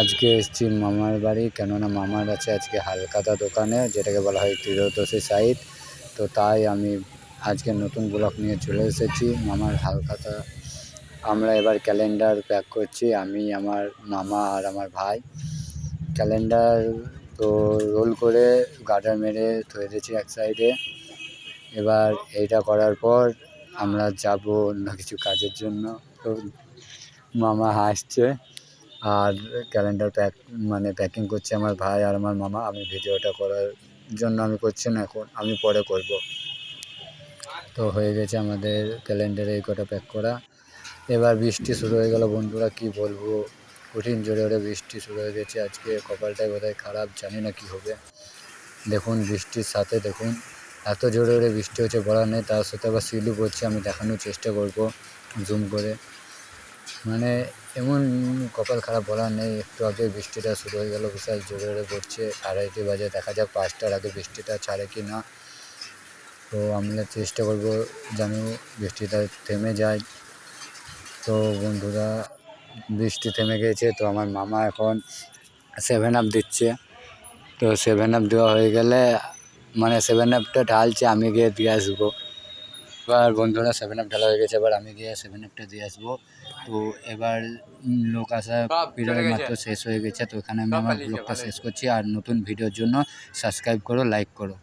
আজকে এসেছি মামার বাড়ি, কেননা মামার আছে আজকে হালখাতা দোকানে, যেটাকে বলা হয় ত্রিদোষী সাইড তো তাই আমি আজকে নতুন ব্লগ নিয়ে চলে এসেছি। মামার হালখাতা আমরা এবার ক্যালেন্ডার প্যাক করছি, আমি, আমার মামা আর আমার ভাই। ক্যালেন্ডার তো রোল করে গার্ডার মেরে দিয়েছি এক সাইডে। এবার এইটা করার পর আমরা যাব অন্য কিছু কাজের জন্য। তো মামা হাসছে। আর ক্যালেন্ডার প্যাক মানে প্যাকিং করছে আমার ভাই আর আমার মামা। আমি ভিডিওটা করার জন্য আমি করছি না, এখন আমি পরে করব। তো হয়ে গেছে আমাদের ক্যালেন্ডারে এই কটা প্যাক করা। এবার বৃষ্টি শুরু হয়ে গেল বন্ধুরা, কি বলব? কঠিন জোরে জোরে বৃষ্টি শুরু হয়ে গেছে। আজকে কপালটাই বোধহয় খারাপ, জানি না কি হবে। দেখুন বৃষ্টির সাথে, দেখুন, এত জোরে জোরে বৃষ্টি হচ্ছে, বলার নেই। তার সাথে আবার সিলু পড়ছে, আমি দেখানোর চেষ্টা করব জুম করে। মানে এমন কপাল খারাপ বলার নেই। একটু আগে বৃষ্টিটা শুরু হয়ে গেল, বিশাল জোরে পড়ছে। আড়াইটে বাজে, দেখা যাক পাঁচটার আগে বৃষ্টিটা ছাড়ে কি না। তো আমরা চেষ্টা করব যেন বৃষ্টিটা থেমে যায় তো বন্ধুরা, বৃষ্টি থেমে গেছে, তো আমার মামা এখন সেভেন আপ দিচ্ছে। তো সেভেন আপ দেওয়া হয়ে গেলে মানে সেভেন আপটা ঢালছে, আমি গিয়ে দিয়ে আসব। এবার বন্ধুরা সেভেন আপ ঢালা হয়ে গেছে এবার আমি গিয়ে সেভেন আপটা দিয়ে আসব। তো এবার লোক আসা পিরিয়ড মাত্র শেষ হয়ে গেছে তো এখানে আমি আমার ব্লগটা শেষ করছি। আর নতুন ভিডিওর জন্য সাবস্ক্রাইব করো লাইক করো।